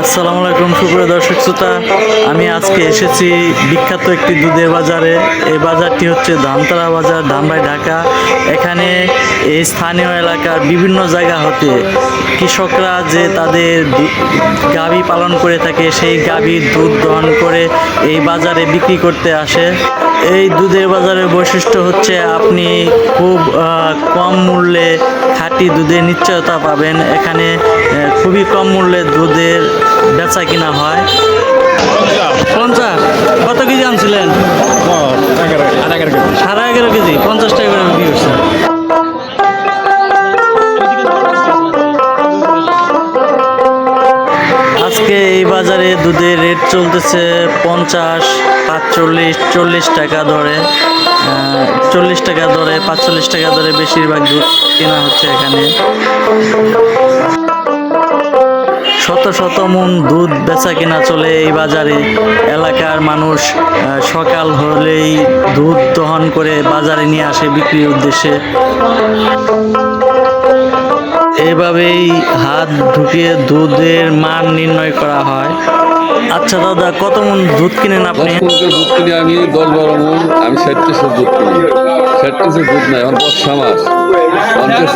আসসালামু আলাইকুম, সুপ্রিয় দর্শক শ্রোতা। আমি আজকে এসেছি বিখ্যাত একটি দুধের বাজারে। এই বাজারটি হচ্ছে ধানতলা বাজার, ধানবাই ঢাকা। এখানে এই স্থানীয় এলাকার বিভিন্ন জায়গা হতে কৃষকরা যে তাদের গাভী পালন করে থাকে সেই গাভীর দুধ দহন করে এই বাজারে বিক্রি করতে আসে। এই দুধের বাজারের বৈশিষ্ট্য হচ্ছে আপনি খুব কম মূল্যে খাঁটি দুধের নিশ্চয়তা পাবেন। এখানে খুবই কম মূল্যে দুধের বেচা কিনা হয়। পঞ্চাশ কত কেজি আনছিলেন? সাড়ে এগারো কেজি পঞ্চাশ টাকা করে বিক্রি করছে দুধের রেট চলতেছে পঞ্চাশ পাঁচচল্লিশ চল্লিশ টাকা ধরে। চল্লিশ টাকা দরে পাঁচচল্লিশ টাকা দরে বেশিরভাগ দুধ কেনা হচ্ছে এখানে। শত শত মন দুধ বেচা কেনা চলে এই বাজারে। এলাকার মানুষ সকাল হলেই দুধ দহন করে বাজারে নিয়ে আসে বিক্রির উদ্দেশ্যে। এভাবেই হাত ঢুকিয়ে দুধের মান নির্ণয় করা হয়। আচ্ছা দাদা, কত মন দুধ কিনেন আপনি? দুধ কিনি আমি, দশ বারো মন, আমি ষাট দুধ কিনি। ষাট দুধ নাই এখন বর্ষা মাস। পঞ্চাশ।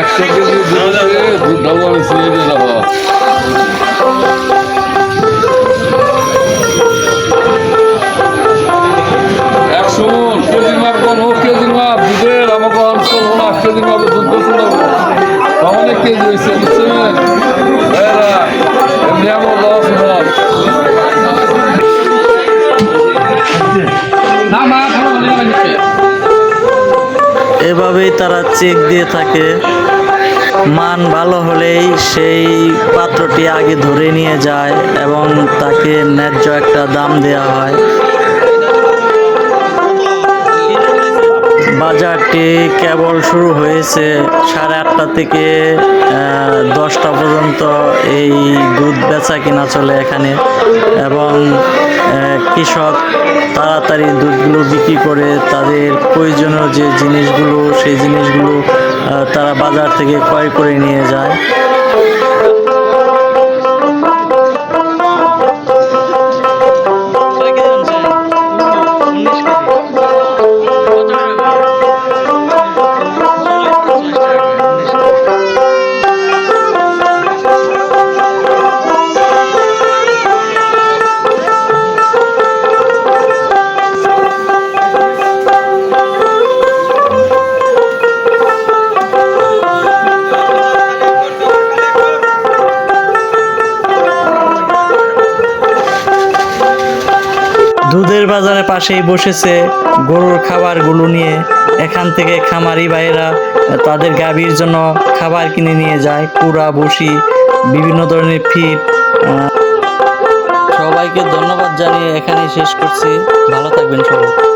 একশো কেজি দুধ দুধ ঢাবো আমি কেজি মাপ কোন হোক কেজি মাপ। দুধের আমাকে অঞ্চল হলো আট কেজি মাপ দুধ অনেক কেজি হয়েছে এভাবেই তারা চেক দিয়ে থাকে, মান ভালো হলেই সেই পাত্রটি আগে ধরে নিয়ে যায় এবং তাকে ন্যায্য একটা দাম দেওয়া হয়। বাজারটি কেবল শুরু হয়েছে সাড়ে আটটা থেকে দশটা পর্যন্ত এই দুধ বেচা কিনা চলে এখানে এবং কৃষক তাড়াতাড়ি দুধগুলো বিক্রি করে তাদের প্রয়োজনীয় যে জিনিসগুলো, সেই জিনিসগুলো তারা বাজার থেকে ক্রয় করে নিয়ে যায়। দুধের বাজারে পাশেই বসেছে গরুর খাবারগুলো নিয়ে। এখান থেকে খামারি ভাইয়েরা তাদের গাভীর জন্য খাবার কিনে নিয়ে যায়, কুড়া বসি বিভিন্ন ধরনের ফিট সবাইকে ধন্যবাদ জানিয়ে এখানেই শেষ করছি। ভালো থাকবেন সবাই।